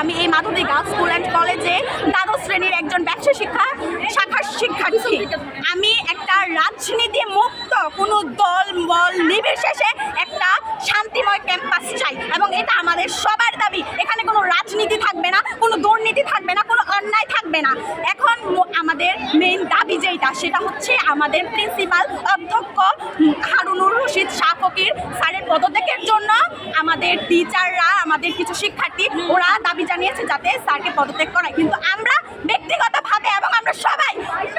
আমি এই মাধবী girls school and কলেজে দ্বাদশ শ্রেণির একজন ব্যবসা শিক্ষা শাখার শিক্ষার্থী। আমি একটা রাজনীতি মুক্ত কোনো দল বল নির্বিশেষে একটা শান্তিময় ক্যাম্পাস চাই এবং এটা আমাদের সবার দাবি এখানে কোনো রাজনীতি থাকবে না কোনো দুর্নীতি থাকবে না কোনো অন্যায় থাকবে না এখন ম- আমাদের মেইন দাবি যেটা সেটা হচ্ছে আমাদের প্রিন্সিপাল অধ্যক্ষ হারুনুর রশিদ শাহ ফকির স্যারের পদত্যাগের জন্য আমাদের টিচাররা, আমাদের কিছু শিক্ষার্থী, ওরা দাবি জানিয়েছে যাতে স্যারকে পদত্যাগ করায়। কিন্তু আমরা ব্যক্তিগতভাবে এবং আমরা সবাই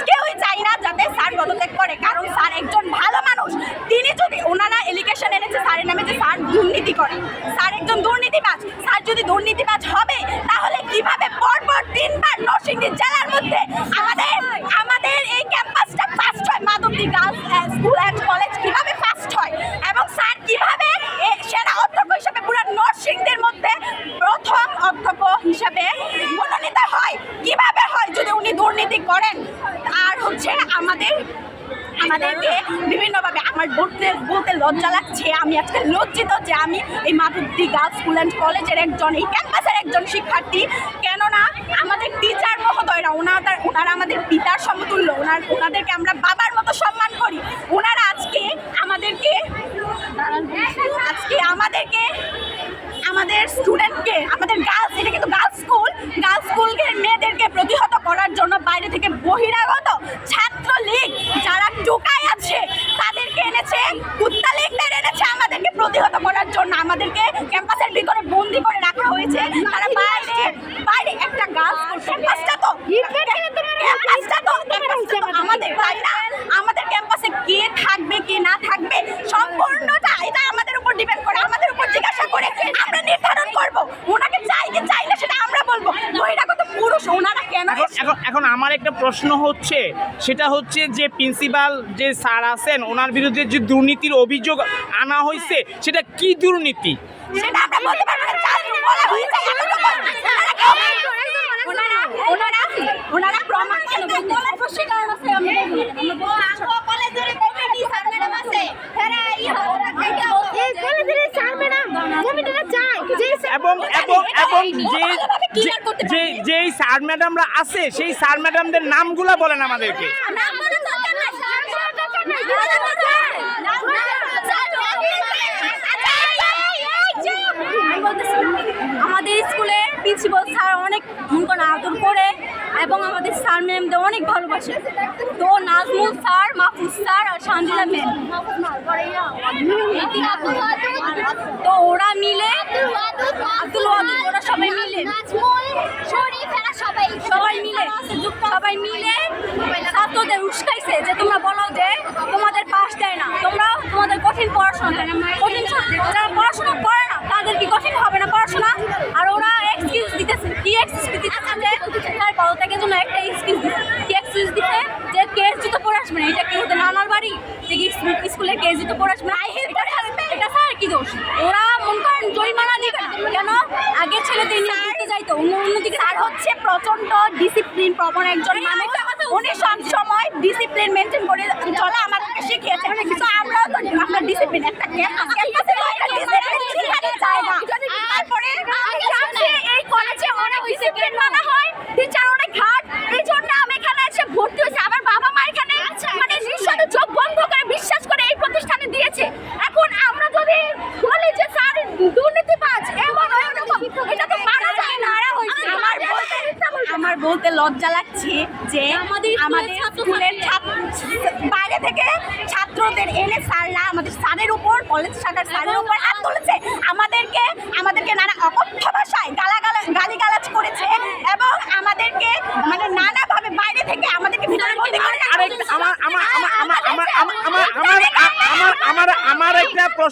কেউই চাই না যাতে স্যার পদত্যাগ করে, কারণ স্যার একজন ভালো মানুষ। তিনি যদি ওনারা এলিগেশন এনেছে স্যারের নামে যে স্যার দুর্নীতি করে, স্যার একজন দুর্নীতিবাজ, স্যার যদি দুর্নীতিবাজ হবে, তাহলে কীভাবে পরপর তিনবার নরসিংদী জেলার মধ্যে আমাদের এই ক্যাম্পাসটা ফার্স্ট হয় Madhabdi girls school and college কীভাবে ফার্স্ট হয় এবং স্যার কীভাবে এ- সেরা অধ্যক্ষ হিসেবে পুরো নরসিংদীর মধ্যে প্রথম অধ্যক্ষ হিসেবে মনোনীত হয় কীভাবে হয় যদি উনি দুর্নীতি করেন আর হচ্ছে আমাদের আমাদেরকে বিভিন্নভাবে আমার বলতে বলতে লজ্জা লাগছে। আমি আজকে লজ্জিত যে আমি এই মাধবদী গার্লস স্কুল অ্যান্ড কলেজের একজন, এই ক্যাম্পাসের একজন শিক্ষার্থী। কেননা আমাদের টিচার মহোদয়রা ওনাদের ওনারা আমাদের পিতার সমতুল্য, ওনার, ওনাদেরকে আমরা বাবার মতো সম্মান করি। ওনারা আজকে আমাদেরকে আজকে আমাদেরকে, আমাদের স্টুডেন্টকে, আমাদের গার্লস, এটা কিন্তু গার্লস স্কুল, গার্লস স্কুলের মেয়েদেরকে প্রতিহত করার জন্য বাইরে থেকে বহিরাগত ছাত্র লীগ যারা টোকায় আছে তাদেরকে এনেছে কুত্তা লীগদের এনেছে আমাদেরকে প্রতিহত করার জন্য। আমাদেরকে ক্যাম্পাসের ভিতরে বন্দি করে রাখা হয়েছে। তারা বাইরে বাইরে একটা গার্লস ক্যাম্পাসটা তো ক্যাম্পাসটা তো ক্যাম্পাসটা তো আমাদের তাই না? আমাদের ক্যাম্পাসে কে থাকবে কে না থাকবে সম্পূর্ণটা এটা আমাদের উপর ডিপেন্ড করে। আমাদের উপর জিজ্ঞাসা করে আমরা নির্ধারণ করব। ওনাকে চাই কি চাই না সেটা আমরা বলব। বহিরাগত পুরুষ ওনারা এখন এখন এখন আমার একটা প্রশ্ন হচ্ছে সেটা হচ্ছে যে প্রিন্সিপাল যে স্যার আছেন ওনার বিরুদ্ধে যে দুর্নীতির অভিযোগ আনা হয়েছে সেটা কি দুর্নীতি সেটা আমরা বলতে পারব না বলা হয়েছে এখন তো বলব না। ওনারা ওনারা ওনারা প্রমাণ কেন অবশ্যই কারণ আছে আমরা বলব না। আমরা বলব কলেজের কমিটি স্যার ম্যাডাম আছে এরা ইয়া ওরা থেকে এই কলেজের স্যার ম্যাডাম কমিটিটা চাই যে এবং এবং এবং যে যে- করতে যে যেই স্যার ম্যাডামরা আছে সেই স্যার ম্যাডামদের নামগুলা বলেন আমাদেরকে নাম বলার দরকার নাই নাম দরকার নাই বলার দরকার নাই নাম আমাদের স্কুলে প্রিন্সিপাল স্যার অনেক মন আদর করে এবং আমাদের স্যার ম্যামদের অনেক ভালোবাসে তো নাজমুল স্যার মাহফুজ স্যার আর সানজিলা ম্যাম তো ওরা মিলে আব্দুল ওয়াদুদ ওরা সবাই মিলে সবাই মিলে সবাই মিলে ছাত্রদের উস্কাইছে যে তোমরা বলো যে তোমাদের পাস দেয় না তোমরা তোমাদের কঠিন পড়াশোনা যারা পড়াশোনা করে না তাদের কি কঠিন হবে না পড়াশোনা? আর ওরা এক্সকিউজ দিতেছে কি এক্সকিউজ দিতেছে তার পদত্যাগের জন্য একটা এক্সকিউজ দিচ্ছে কি এক্সকিউজ দিতে যে কেস জুতো পরে আসবে না এটা কি ওদের নানার বাড়ি? যে কি স্কুল- কেস জুতো পরে আসবে না? এটা- স্যার কি দোষ? ওরা মন করেন জরিমানা দিবে না। কেন? আগে ছেলেদের নিয়ে যাইতো অন্য অন্যদিকে স্যার হচ্ছে প্রচণ্ড ডিসিপ্লিন প্রবণ একজন মানুষ। উনি সব সময় ডিসিপ্লিন মেনটেন করে চলা আমাদেরকে শিখিয়েছে। তো আমরাও তো আমরা ডিসিপ্লিন একটা ক্যাম্পাস ক্যাম্পাসে তো একটা ডিসিপ্লিন শিখানো যায় না তারপরে আমি জানছি এই কলেজে অনেক ডিসিপ্লিন মানা হয় টিচার অনেক ঘাট এই জন্য আমি এখানে এসে ভর্তি হয়েছি আমার বাবা মা এখানে মানে নিঃস্বার্থ চোখ বন্ধ করে বিশ্বাস করে এই প্রতিষ্ঠানে দিয়েছে এখন আমরা যদি বলি যে স্যার দুর্নীতিবাজ এবং এরকম, এটা তো মানা যায় না আমার বলতে আমার বলতে লজ্জা লাগছে যে আমাদের আমাদের স্কুলের বাইরে থেকে ছাত্রদের এনে স্যাররা আমাদের স্যারের উপর কলেজ শাখার স্যারের উপর হাত তুলেছে। আমাদেরকে আমাদেরকে নানা অকথ্য ভাষায় গালাগালা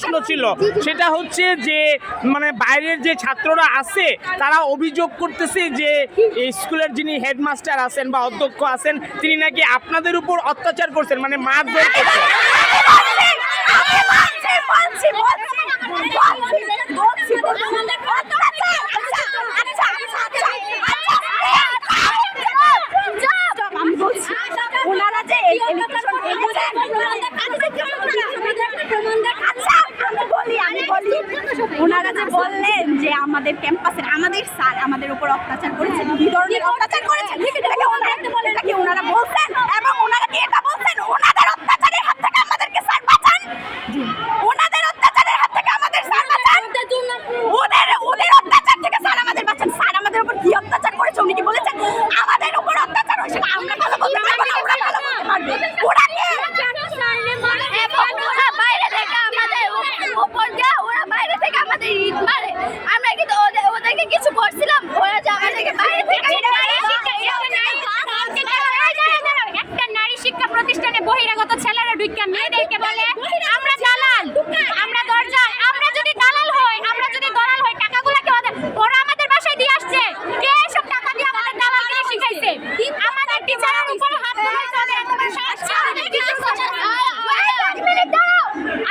প্রশ্ন ছিল সেটা হচ্ছে যে মানে বাইরের যে ছাত্ররা আছে তারা অভিযোগ করতেছে যে স্কুলের যিনি হেডমাস্টার আছেন বা অধ্যক্ষ আছেন তিনি নাকি আপনাদের উপর অত্যাচার করছেন মানে মারধর করছেন ওনারা যে বললেন যে আমাদের ক্যাম্পাসের আমাদের স্যার আমাদের উপর অত্যাচার করেছেন কি ধরনের অত্যাচার করেছেন এটাকে ওনারা বলেন নাকি ওনারা বলছেন? এবং ওনারা কি এটা বলছেন? ওনাদের অত্যাচারের হাত থেকে আমাদেরকে স্যার বাঁচান। ওনাদের অত্যাচারের হাত থেকে আমাদের স্যার বাঁচান। ওদের ওদের অত্যাচার থেকে স্যার আমাদের বাঁচান। স্যার আমাদের উপর কি অত্যাচার করেছে উনি কি বলেছেন? আমাদের উপর অত্যাচার হয়েছে আমরা ভালো বলতে পারব না আমরা ভালো বলতে পারবে। ওরা বাইরে থেকে আমাদের উপর দিয়ে ওরা বাইরে থেকে আমাদের ইট মারে। আমরা কিন্তু ওদেরকে কিছু করছিলাম ওরা যে আমাদেরকে বাইরে থেকে